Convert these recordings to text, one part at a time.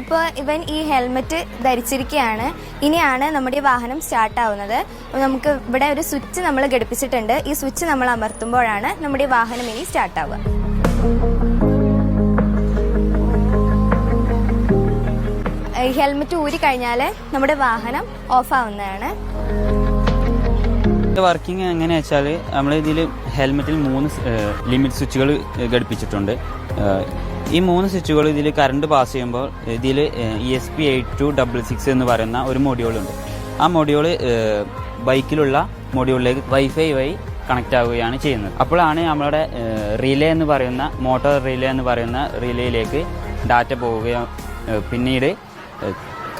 അപ്പോൾ ഇവൻ ഈ ഹെൽമെറ്റ് ധരിച്ചിരിക്കുകയാണ് ഇനിയാണ് നമ്മുടെ ഈ വാഹനം സ്റ്റാർട്ടാവുന്നത് നമുക്ക് ഇവിടെ ഒരു സ്വിച്ച് നമ്മൾ ഘടിപ്പിച്ചിട്ടുണ്ട്. ഈ സ്വിച്ച് നമ്മൾ അമർത്തുമ്പോഴാണ് നമ്മുടെ വാഹനം ഇനി സ്റ്റാർട്ടാവുക ഹെൽമെറ്റ് ഊരി കഴിഞ്ഞാൽ നമ്മുടെ വാഹനം ഓഫാവുന്നതാണ് വർക്കിംഗ് എങ്ങനെയാ വെച്ചാൽ നമ്മൾ ഇതിൽ ഹെൽമെറ്റിൽ മൂന്ന് ലിമിറ്റ് സ്വിച്ചുകൾ ഘടിപ്പിച്ചിട്ടുണ്ട്. ഈ മൂന്ന് സ്വിച്ചുകൾ ഇതിൽ കറണ്ട് പാസ് ചെയ്യുമ്പോൾ ഇതിൽ E S P eight two double six എന്ന് പറയുന്ന ഒരു മൊഡ്യൂളുണ്ട് ആ മൊഡ്യൂൾ ബൈക്കിലുള്ള മൊഡ്യൂളിലേക്ക് വൈഫൈ വഴി കണക്റ്റ് ആവുകയാണ് ചെയ്യുന്നത്. അപ്പോഴാണ് നമ്മുടെ റിലേ എന്ന് പറയുന്ന മോട്ടോർ റിലേ എന്ന് പറയുന്ന റിലേയിലേക്ക് ഡാറ്റ പോവുകയും പിന്നീട്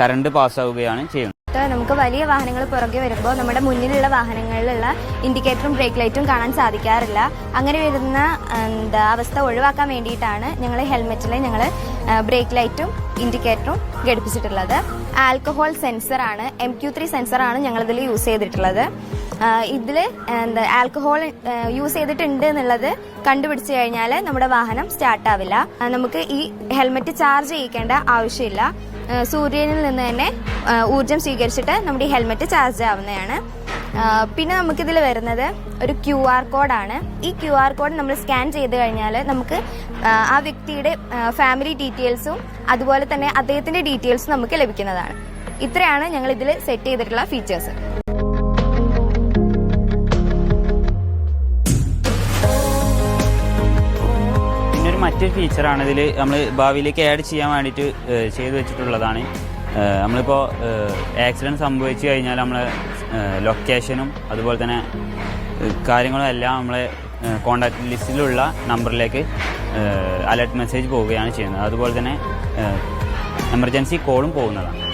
കറണ്ട് പാസ്സാവുകയാണ് ചെയ്യുന്നത്. ഇപ്പൊ നമുക്ക് വലിയ വാഹനങ്ങൾ പുറകെ വരുമ്പോൾ നമ്മുടെ മുന്നിലുള്ള വാഹനങ്ങളിലുള്ള ഇൻഡിക്കേറ്ററും ബ്രേക്ക് ലൈറ്റും കാണാൻ സാധിക്കാറില്ല. അങ്ങനെ വരുന്ന എന്താ അവസ്ഥ ഒഴിവാക്കാൻ വേണ്ടിയിട്ടാണ് ഞങ്ങൾ ഹെൽമെറ്റിൽ ഞങ്ങൾ ബ്രേക്ക് ലൈറ്റും ഇൻഡിക്കേറ്ററും ഘടിപ്പിച്ചിട്ടുള്ളത്. ആൽക്കഹോൾ സെൻസറാണ് എം ക്യു ത്രീ സെൻസറാണ് ഞങ്ങളിതിൽ യൂസ് ചെയ്തിട്ടുള്ളത്. ഇതിൽ എന്താ ആൽക്കഹോൾ യൂസ് ചെയ്തിട്ടുണ്ട് എന്നുള്ളത് കണ്ടുപിടിച്ചു കഴിഞ്ഞാൽ നമ്മുടെ വാഹനം സ്റ്റാർട്ട് ആവില്ല. നമുക്ക് ഈ ഹെൽമെറ്റ് ചാർജ് ചെയ്യിക്കേണ്ട ആവശ്യമില്ല. സൂര്യനിൽ നിന്ന് തന്നെ ഊർജം സ്വീകരിച്ചിട്ട് നമ്മുടെ ഈ ഹെൽമെറ്റ് ചാർജ് ആവുന്നതാണ്. പിന്നെ നമുക്കിതിൽ വരുന്നത് ഒരു ക്യു ആർ കോഡാണ് ഈ ക്യു ആർ കോഡ് നമ്മൾ സ്കാൻ ചെയ്ത് കഴിഞ്ഞാൽ നമുക്ക് ആ, വ്യക്തിയുടെ ഫാമിലി ഡീറ്റെയിൽസും അതുപോലെ തന്നെ അദ്ദേഹത്തിന്റെ ഡീറ്റെയിൽസും നമുക്ക് ലഭിക്കുന്നതാണ്. ഇത്രയാണ് ഞങ്ങൾ ഇതിൽ സെറ്റ് ചെയ്തിട്ടുള്ള ഫീച്ചേഴ്സ് മറ്റൊരു ഫീച്ചറാണ് ഇതിൽ നമ്മൾ ഭാവിയിലേക്ക് ആഡ് ചെയ്യാൻ വേണ്ടിയിട്ട് ചെയ്തു വെച്ചിട്ടുള്ളതാണ്. നമ്മളിപ്പോൾ ആക്സിഡന്റ് സംഭവിച്ചു കഴിഞ്ഞാൽ നമ്മൾ ലൊക്കേഷനും അതുപോലെ തന്നെ കാര്യങ്ങളും എല്ലാം നമ്മളെ കോണ്ടാക്ട് ലിസ്റ്റിലുള്ള നമ്പറിലേക്ക് അലർട്ട് മെസ്സേജ് പോവുകയാണ് ചെയ്യുന്നത്. അതുപോലെ തന്നെ എമർജൻസി കോളും പോകുന്നതാണ്.